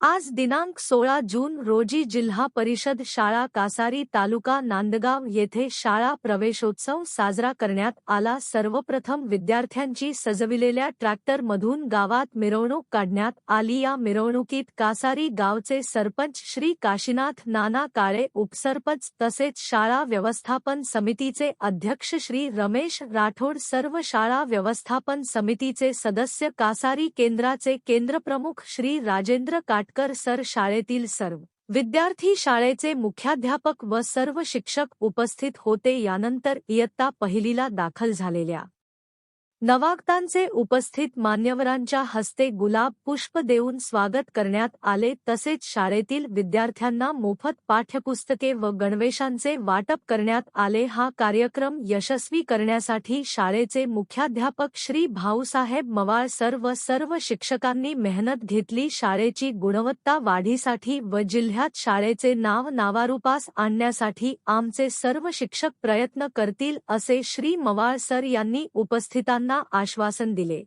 आज दिनांक सोळा जून रोजी जिल्हा परिषद शाळा कासारी तालुका नांदगाव येथे शाळा प्रवेशोत्सव साजरा करण्यात आला. सर्वप्रथम विद्यार्थ्यांची सजविलेल्या ट्रॅक्टरमधून गावात मिरवणूक काढण्यात आली. या मिरवणुकीत कासारी गावचे सरपंच श्री काशीनाथ नाना काळे उपसरपंच तसेच शाळा व्यवस्थापन समितीचे अध्यक्ष श्री रमेश राठोड सर्व शाळा व्यवस्थापन समितीचे सदस्य कासारी केंद्राचे केंद्रप्रमुख श्री राजेंद्र काटकर सर शाळेतील सर्व विद्यार्थी शाळेचे मुख्याध्यापक व सर्व शिक्षक उपस्थित होते यानंतर इयत्ता पहिलीला दाखल झालेल्या नवागतांचे उपस्थित मान्यवरांच्या हस्ते गुलाब पुष्प देऊन स्वागत करण्यात आले तसेच शाळेतील विद्यार्थ्यांना मोफत पाठ्यपुस्तके व गणवेशांचे वाटप करण्यात आले. हा कार्यक्रम यशस्वी करण्यासाठी शाळेचे मुख्याध्यापक श्री भाऊसाहेब मवाळ सर व सर्व शिक्षकांनी मेहनत घेतली. शाळेची गुणवत्ता वाढीसाठी व जिल्ह्यात शाळेचे नाव नावारूपास आणण्यासाठी आमचे सर्व शिक्षक प्रयत्न करतील असे श्री मवाळ सर यांनी उपस्थितांना आश्वासन दिले.